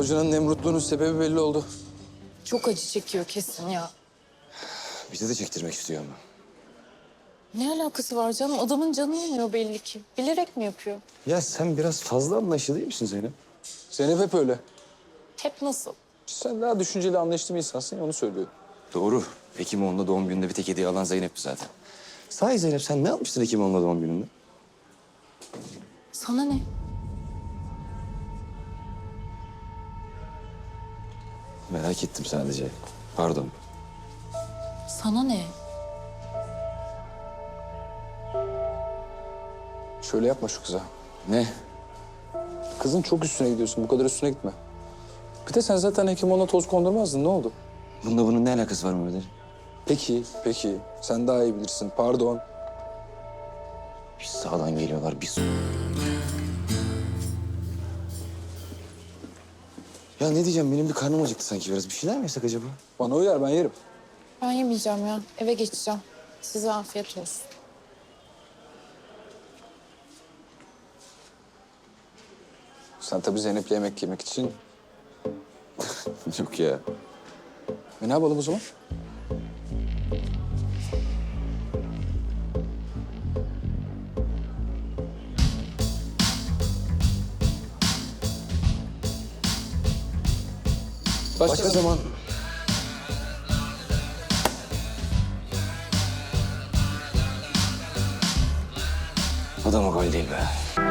hocanın Nemrutluğunun sebebi belli oldu. Çok acı çekiyor kesin ya. Bize de çektirmek istiyor ama. Ne alakası var canım? Adamın canı yanıyor belli ki. Bilerek mi yapıyor? Ya sen biraz fazla anlayışlı değil misin Zeynep? Zeynep hep öyle. Hep nasıl? Sen daha düşünceli, anlayışlı bir insansın ya onu söylüyor. Doğru. Hekimoğlu'nda doğum gününde bir tek hediye alan Zeynep'ti zaten. Sahi Zeynep sen ne almıştın Hekimoğlu'nda doğum gününde? Sana ne? Merak ettim sadece. Pardon. Sana ne? Şöyle yapma şu kıza. Ne? Kızın çok üstüne gidiyorsun. Bu kadar üstüne gitme. Bir de sen zaten Hekimoğlu'na toz kondurmazdın. Ne oldu? Bunda bunun ne alakası var Mehmet Ali? Peki, peki. Sen daha iyi bilirsin. Pardon. Bir sağdan geliyorlar, bir sol. Ya ne diyeceğim, benim bir karnım acıktı sanki biraz. Bir şeyler mi yesek acaba? Bana uyar, ben yerim. Ben yemeyeceğim ya. Eve geçeceğim. Size afiyet olsun. Sen tabii Zeynep'le yemek yemek için... Yok ya. E ne yapalım o zaman? Başka, Başka zaman. Adam o gol değil be.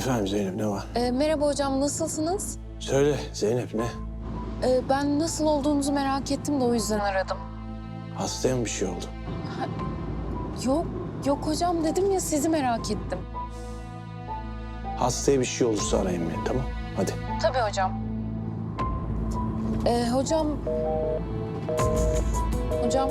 Efendim Zeynep ne var? Ee, merhaba hocam, nasılsınız? Söyle Zeynep ne? Ee, ben nasıl olduğunuzu merak ettim de o yüzden aradım. Hastaya mı bir şey oldu? Yok, yok hocam dedim ya sizi merak ettim. Hastaya bir şey olursa arayın beni tamam? Hadi. Tabii hocam. Ee, hocam... Hocam...